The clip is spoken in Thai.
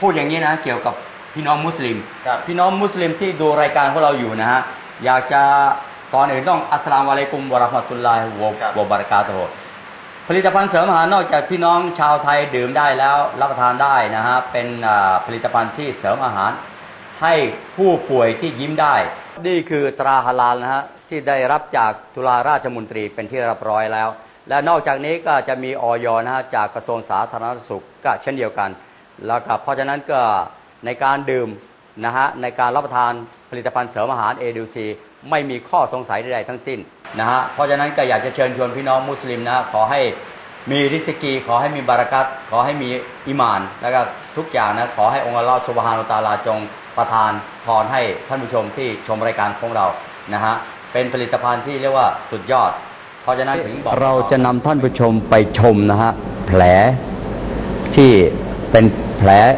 พูดอย่างนี้นะ เกี่ยวกับพี่น้องมุสลิมครับพี่น้องมุสลิมที่ดูรายการของเราอยู่นะฮะอยากจะก่อนอื่นต้องอัสสลามุอะลัยกุมวะเราะห์มะตุลลอฮิวะครับวะบะเราะกาตุฮ์ผลิตภัณฑ์เสริมอาหารนอกจากพี่น้องชาวไทยดื่มได้แล้วรับประทานได้นะฮะเป็นอ่าผลิตภัณฑ์ที่เสริมอาหาร ให้ผู้ป่วยที่ยิ้มได้ นี่คือตราฮาลาลนะฮะที่ได้รับจากจุฬาราชมนตรีเป็นที่เรียบร้อยแล้ว และนอกจากนี้ก็จะมีออยนะฮะจากกระทรวงสาธารณสุขก็เช่นเดียวกัน แล้วก็เพราะฉะนั้นก็ในการดื่มนะฮะในการรับประทานผลิตภัณฑ์เสริมอาหาร ADC ไม่มีข้อสงสัยใดๆทั้งสิ้นนะฮะเพราะฉะนั้นก็อยากจะเชิญชวนพี่น้องมุสลิมนะขอให้มีริสกี ขอให้มีบารักัตขอให้มีอิมาน แล้วก็ทุกอย่างนะขอให้องค์ลลอสุบฮานุตาลาจงประทานพรให้ท่านผู้ชมที่ชมรายการของเรานะฮะเป็นผลิตภัณฑ์ที่เรียกว่าสุดยอด เพราะฉะนั้นถึงบอกเราจะนำท่านผู้ชมไปชมนะฮะแผลที่ เป็นแผล